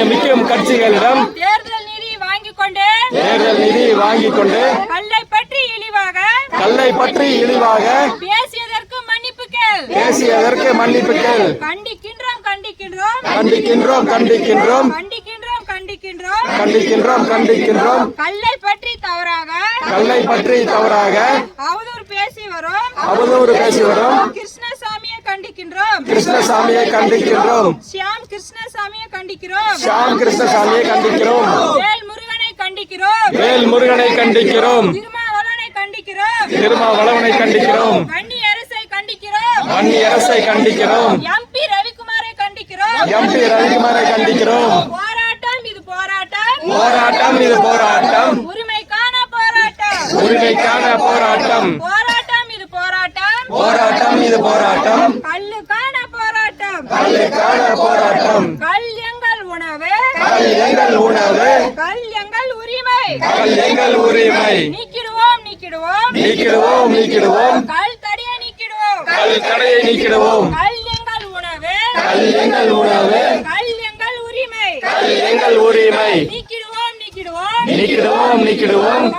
நியாயமிக்கும் கட்சிகளிடம் தேர்தல் நிதி வாங்கிக் கொண்டு தேர்தல் நிதி வாங்கிக் கொண்டு கல்லை பற்றி இழிவாக கல்லை பற்றி இழிவாக பேசியதற்கு மன்னிப்பு கேள். பேசியதற்கு மன்னிப்பு கேள். கண்டிக்கின்றோம் கண்டிக்கின்றோம். கண்டிக்கின்றோம் கண்டிக்கின்றோம். கண்டிக்கின்றோம் கண்டிக்கின்றோம். கண்டிக்கின்றோம் கண்டிக்கின்றோம். கல்லை பற்றி தவறாக கல்லை பற்றி தவறாக அவதூறு பேசி வரும். அவதூறு பேசி வரும். கண்டிக்கின்றோம் கிருஷ்ணசாமியை கண்டிக்கின்றோம் ஷியாம் கிருஷ்ணசாமியை கண்டிக்கிறோம். ஷாம் கிருஷ்ணசாமியை கண்டிக்கிறோம். வேல் முருகனை கண்டிக்கிறோம். வேல் முருகனை கண்டிக்கிறோம். திருமாவளவனை கண்டிக்கிறோம். திருமாவளவனை கண்டிக்கிறோம். வன்னி அரசை கண்டிக்கிறோம். வன்னி அரசை கண்டிக்கிறோம். எம்பி ரவிக்குமாரை கண்டிக்கிறோம். எம்பி ரவிக்குமாரை கண்டிக்கிறோம். போராட்டம் இது போராட்டம். போராட்டம் இது போராட்டம். உரிமைக்கான போராட்டம். உரிமைக்கான போராட்டம். போராட்டம் இது போராட்டம். போராட்டம் இது போராட்டம். கல்லுக்கான போராட்டம் கல் எங்கள் உணவு. கல் எங்கள் உணவு. கல் எங்கள் உரிமை. கல் எங்கள் உரிமை. நீக்கிடுவோம் நீக்கிடுவோம். நீக்கிடுவோம் நீக்கிடுவோம். கல் தடியை நீக்கிடுவோம். கல் தடையை நீக்கிடுவோம். கல் எங்கள் உணவு. கல் எங்கள் உணவு. கல் எங்கள் உரிமை. கல் எங்கள் உரிமை. நீக்கிடுவோம் நீக்கிடுவோம். நீக்கிடுவோம் நீக்கிடுவோம்.